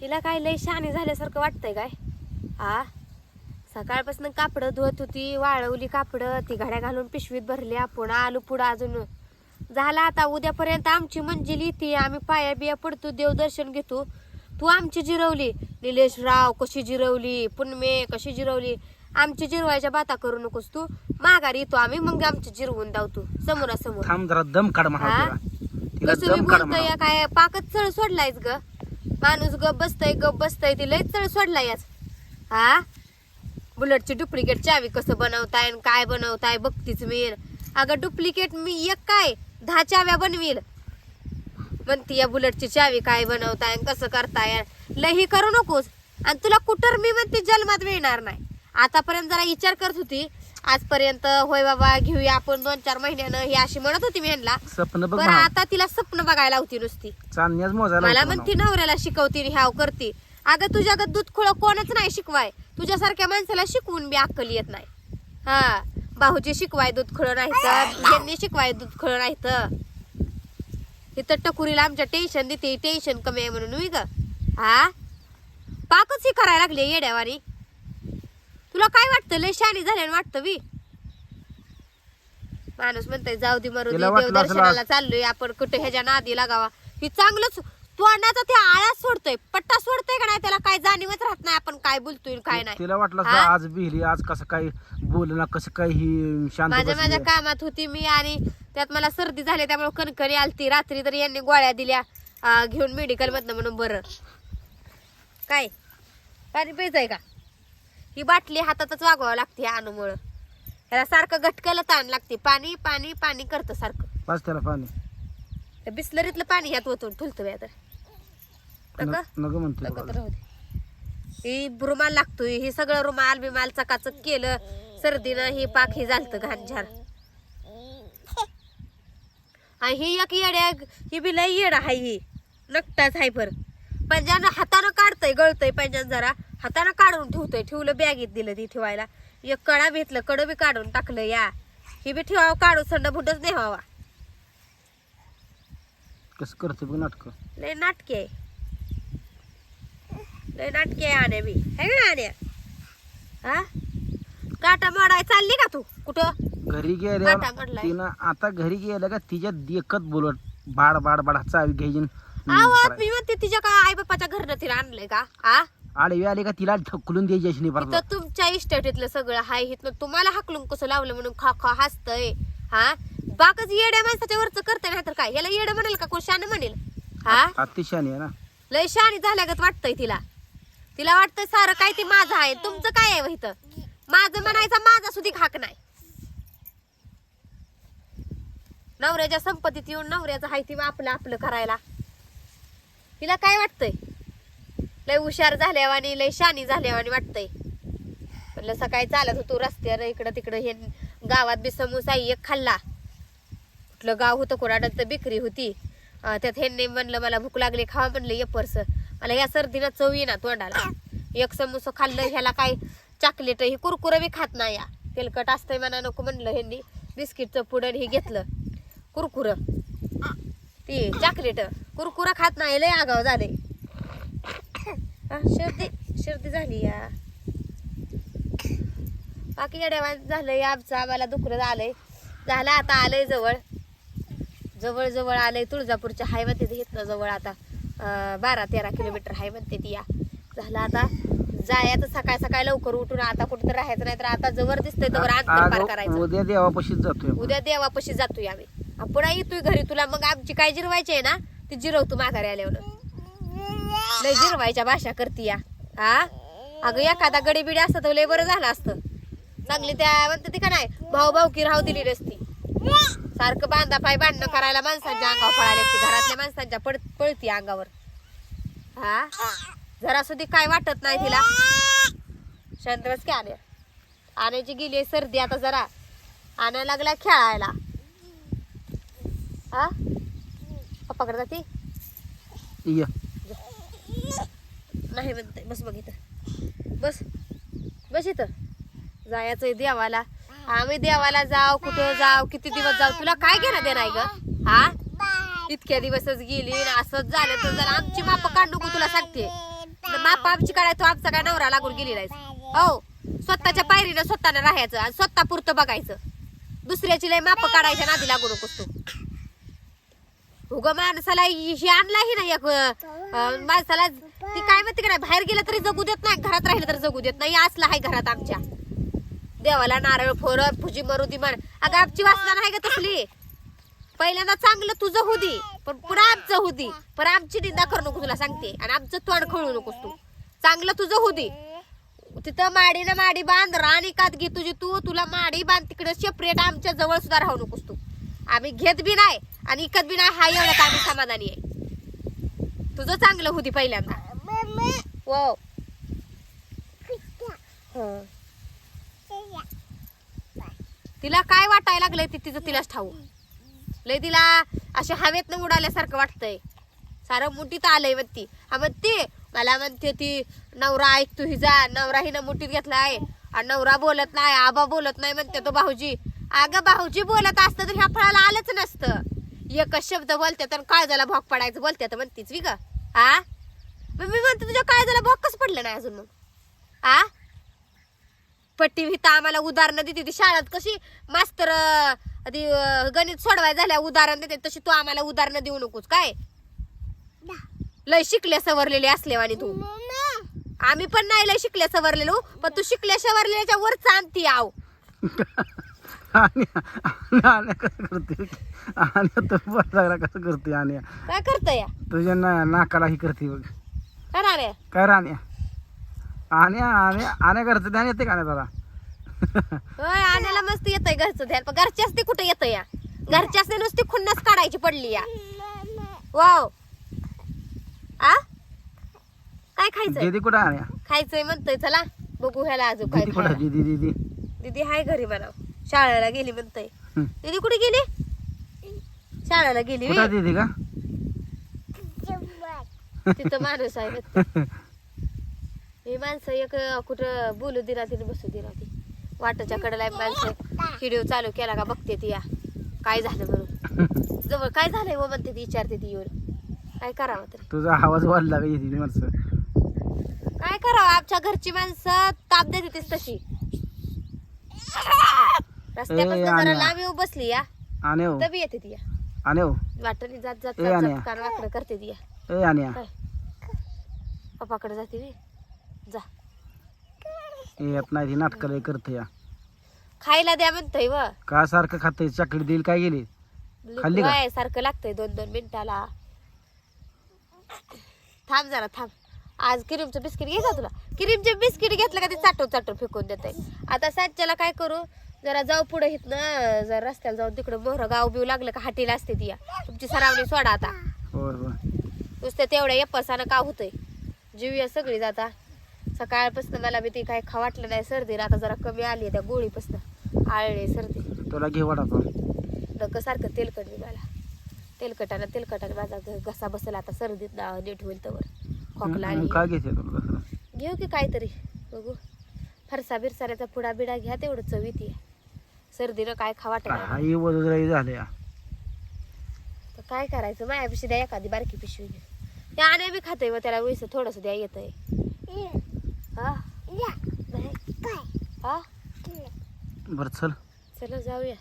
हिला काय लय शाने झाल्यासारखं वाटतंय काय? हा सकाळपासून कापडं धुवत होती वाळवली कापडं ती घड्या घालून पिशवीत भरली आपण आलो पुढं अजून. झाला आता उद्यापर्यंत आमची मंजिली ती आम्ही पाया बिया पडतो देवदर्शन घेतो. तू आमची जिरवली. निलेश राव कशी जिरवली? पुनमे कशी जिरवली? आमची जिरवायच्या बाता करू नकोस तू. माघारी येतो आम्ही मग आमची जिरवून धावतो. समोरासमोर. थांब जरा दम काढ म्हणा हा? कसं मी बोलतोय काय पाकच चळ सोडलायच ग. माणूस गप बसतय गप बसतय ती लय तळ सोडला याच. हा? बुलेटची डुप्लिकेट चावी कसं बनवताय आणि काय बनवताय बघतीच मी अगं डुप्लिकेट मी एक काय? दहा चाव्या बनवील. म्हणती या बुलेटची चावी काय बनवताय कसं करताय? लई करू नकोस. आणि तुला कुठं मी म्हणते जन्मात मिळणार नाही. आतापर्यंत जरा विचार करत होती. आजपर्यंत होय बाबा घेऊया आपण दोन चार महिन्यानं ही अशी म्हणत होती मी ह्यांना. स्वप्न बघ आता तिला स्वप्न बघायला होती नुसती. मोजायला मला होतं म्हणती नवऱ्याला शिकवती आणि ह्याव करते. अगं तुझ्या दूध खोळ कोणच नाही शिकवाय. तुझ्यासारख्या माणसाला शिकवून बी अक्कल येत नाही. हा भाऊजी शिकवाय दूध खळ नाही तर यांनी शिकवाय दूध खळ नाही तर. इथं टकुरीला आमच्या टेन्शन देते टेन्शन कमी आहे म्हणून मी ग? हा? पाकच ही करायला लागली येड्यावानी. तुला काय वाटतं? लय शानी झाल्यानं वाटतं वी माणूस म्हणतोय जाऊ दे मरू दे तिला वाटलं असेल देवदर्शनाला चाललोय आपण कुठे ह्याच्या नादी लागावा. ही चांगलंच तोंडाचा ते आळा सोडतोय. पट्टा सोडतोय का नाही त्याला काय जाणीवच राहत नाही आपण काय बोलतोय आणि काय नाही. तिला वाटलं हा? आज बिहली आज कसं काय बोलना कसं काय ही शांत माझ्या. माझ्या कामात होती मी आणि त्यात मला सर्दी झाली त्यामुळे कणकणी आलती. रात्री तर यांनी गोळ्या दिल्या अं, घेऊन मेडिकल मधनं म्हणून बरं. काय? पाणी प्यायचंय का? ही बाटली हातातच वागवावं लागते अनुमुळं. ह्याला सारखं घटकाला ताण लागते. पाणी पाणी पाणी करतं सारखं. पाच त्याला पाणी. बिस्लरीतलं पाणी ह्यात ओतून ठुलतं मी आता. नका न- नग म्हणते नका बघा. तर राहू दे. ही रुमाल लागतोय. हे सगळं रुमाल बिमाल चकाचक केलं सर्दीनं ही पाक ही झालत घाणझार. आणि ही एक येड्या ही बी लय येड आहे ही. नकटाच आहे पर. पंजानं हातानं काढतंय गळतंय पंजान जरा हातानं काढून ठेवतोय. ठेवलं बॅगेत दिलं ती ठेवायला. एक कडा भेटलं कडं बी काढून टाकलं या. ही बी ठेवावं काढून संड फुटच नाही व्हावा. कसं करते बघ नाटक. लय नाटके आहे. लय नाटके आहे आण्या बी. है ना आण्या? हा? काटा मोडाय चालली का तू? कुठं? घरी गेल्या. तिनं आता घरी गेल्या का तिच्या देखत बोलत बाड बाड बाड चावी घ्यायची आवाज करायची. मी म्हणते तिच्या का आई बापाच्या घरनं तिला आणलंय का? आ? आडवी आली का तिला ढकलून द्यायची अशी नाही परत तुमच्या इस्टेटीतलं सगळं हाय इथनं तुम्हाला हाकलून कसं लावलं म्हणून खा खा हसतय. हा? बाकच येड्या माणसाच्या वरच करताय नाही तर काय? याला येडं म्हणेल का? कोण शान म्हणेल? हा? अतिशानी आहे ना. लय शानी झाल्यागत वाटतंय तिला. तिला वाटतंय सारं काय ते माझं आहे. तुमचं काय आहे इथं? माझं म्हणायचं माझा सुधी हाक नाही. नवऱ्याच्या संपत्तीत येऊन नवऱ्याचं आहे ती आपलं आपलं करायला. तिला काय वाटतंय? लय हुशार झाल्यावानी लय शानी झाल्यावानी वाटतंय. म्हणलं सकाळी चालत होतो रस्त्यावर इकडं तिकडं हे गावात बी समोसा एक खाल्ला. कुठलं गाव होतं कोणाकडं तर बिक्री होती. त्यात ह्यांनी म्हणलं मला भूक लागली खावा म्हणलं ये पर्स. मला या सर्दीनं चव येईना तोंडाला. एक समोसा खाल्लं ह्याला काय चॉकलेट ही कुरकुर बी खात नाही या. तेलकट असतंय म्हणा नको म्हणलं ह्यांनी. बिस्किटचं पुडण हे घेतलं. कुरकुरं. ती चॉकलेट कुरकुरा खात नाही लय आगाव झाले. शिर्दी शिर्दी झाली या. बाकी येड्या झालंय आमचं आम्हाला दुखरं झालंय. झालं आता आलंय जवळ. जवळ जवळ आलंय तुळजापूरच्या हाय म्हणते जवळ आता. बारा तेरा किलोमीटर हाय म्हणते ती या. झालं आता जायचं सकाळ सकाळ लवकर उठून आता कुठं राहायचं नाही तर आता जवळ दिसतंय तर अंतर पार करायचं. उद्या देवापाशीच जातोय. उद्या देवापाशी जातोय आम्ही. आपण येतोय घरी तुला मग आमची काय जिरवायची आहे ना? ती जिरवतो माघारी आल्यावर. लय जिरवायच्या भाषा करती या. हा? अगं एखादा गडी बिडी असतं तर लय बरं झालं असतं. चांगली त्या म्हणते ती का नाही भाऊ भाऊकी राहू दिली नसती. सारखं बांधा पाय बांधणं करायला माणसांच्या अंगावर पळायला असते घरातल्या माणसांच्या पड पळती अंगावर. हा? जरा सुधी काय वाटत नाही तिला? शांत की आण्या आण्याची गेली आहे सर्दी आता जरा. आणायला लागला खेळायला. हा? पप्पाकडे जाते? ये. नाही म्हणते बस बघ इथं. बस. बस इथं. जायचंय देवाला. आम्ही देवाला जाव कुठं जाव किती दिवस जाव तुला काय घेणं देणार ग? हा? इतक्या दिवसच गेली असंच झालं तर जरा आमची माप काढ नको तुला सांगते. माप आमची काढाय तो आमचा काय नवरा लागून गेलेला आहे हो. स्वतःच्या पायरीनं स्वतःनं राहायचं आणि स्वतः पुरतं बघायचं. दुसऱ्याची लय माप काढायच्या नादी लागू नकोस तू. उग माणसाला हि हि आणलाही नाही एक अं, माणसाला ती काय माहिती का बाहेर गेलं तरी जगू देत नाही घरात राहिलं तरी जगू देत नाही असला आहे घरात आमच्या. देवाला नारळ फोरत फुजी मरू दी अगं आमची वासना नाही का तसली. पहिल्यांदा चांगलं तुझं होऊ दे पण पुन्हा आमचं होऊ पण आमची निंदा करू नको तुला सांगते. आणि आमचं तोंड खळू नकोस तू. चांगलं तुझं होऊ दे. तिथं माडी ना माडी बांध राणी कात घे तुझी तू. तुला माडी बांध तिकडे सेपरेट आमच्या जवळ सुद्धा राहू नकोस तू. आम्ही घेत बी नाही. आणि इकत बी नाही हा एवढ्यात आम्ही समाधानी आहे. तुझं चांगलं होती पहिल्यांदा. हो. हं. तिला काय वाटायला लागलंय ते तिचं तिलाच ठाऊ. लय तिला अशा हवेत उडाल्यासारखं वाटतंय. सारं मुठीत आलंय म्हणती. हा म्हणते मला म्हणते ती नवरा ऐकतो हिजा नवरा हिनं मुठीत घेतलाय. आणि नवरा बोलत नाही आबा बोलत नाही म्हणते तो भाऊजी. अगं भाऊजी बोलत असतं तर ह्या फळाला आलंच नसतं. एकच शब्द बोलते तर काळजाला भोग पडायचं बोलते तर म्हणतीच वी ग. आ? मग मी म्हणते तुझ्या काळजाला भोग कसं पडलं नाही अजून मग. आ? पट्टी विहिता आम्हाला उदाहरणं देते ती शाळेत कशी मास्तर ती गणित सोडवाय झाल्या उदाहरण देते तशी तू आम्हाला उदाहरणं देऊ नकोस. काय? लय शिकल्या सवरलेले असले आणि तू आम्ही पण नाही लय शिकल्या सवरलेलो पण तू शिकल्या सवरलेल्याच्या वर चांदती आव. आणि आणि कसं करते? आणि तो बरं कसं करते आणि काय करतोय? तुझ्या ना नाकाला ही करते बघ. काय राण्या काय राण्या आण्या आण्या आण्या करते ध्यान येते का नाही त्याला होय आणायला मस्त येतंय घरचं ध्यान. पण घरच्याच ते कुठे येतं या घरच्याच ते नुसती खुन्नस काढायची पडली या. वाव. आ? काय खायचंय? दीदी कुठं आण्या? खायचंय म्हणतोय चला. बघू ह्याला अजून काय दीदी कुठं खायला. दीदी दीदी. दीदी हाय घरी म्हणा. शाळेला गेली म्हणतोय. हं. दीदी कुठे गेली? शाळेला गेली कुठं. दीदी का तिथं माणूस आहे. ही माणसं एक कुठं बोलू दिना तिने बसू दिना ती वाटाच्या कडेला एक माणसं व्हिडिओ चालू केला का बघते ती या. काय झालं म्हणून. जवळ काय झालंय व म्हणते ती विचारते ती येऊन. काय करावं तरी. तुझा आवाज वाढला का दीदी माणसं. काय करावं आमच्या घरची माणसं ताप देते तीच तशी. रस्त्यापासून ए, जरा आणा. लांब येऊ बसली या. आणे हो. तबी येते ती या. आणे हो. वाटणी जात जात ए, आणा. करते ती या. ए आण्या. काय? पप्पाकडे जाते मी जा. येत नाही ती नाटकं लय करते या. खायला द्या म्हणतोय व. का सारखं खाते चॉकलेट देईल काय गेली? खाल्ली का? काय सारखं लागतंय दोन दोन मिनिटाला. थांब जरा थांब. आज क्रीमचं बिस्किट घे का तुला? क्रीमचे बिस्किट घेतलं का ते चाटो चाटो फेकून देत आता सांच्याला काय करू? जरा जाऊ पुढे ना जरा रस्त्याला जाऊन तिकडे मोहर गाव बिव लागलं का हाटीला असते ती या. तुमची सरावणी सोडा आता. बर बर नुसतं तेवढ्या यप्पसानं का होतंय? जीव सगळी जाता सकाळपासून मला बी ती काय खा वाटलं नाही सर्दी आता जरा कमी आली त्या गोळीपासून. आळले सर्दी. तुला घे वडापाव डोकं सारखं तेलकट मला तेलकटानं तेलकटानं माझा घ- घसा बसला आता सर्दीत ना नीट होईल तर खोकला आली. काय घेते तुला तसं घेऊ की काहीतरी बघू. फरसा बिरसाऱ्याचा पुडा बिडा घ्या तेवढं चवीत आहे सर्दीनं काय खा वाटत नाही. काही वजराई तर काय करायचं? मायापाशी द्या एखादी बारकी पिशवी त्या आण्या बी खाते व त्याला वैस थोडस द्या येत हा? नाही हा? बरं चल. चला जाऊया.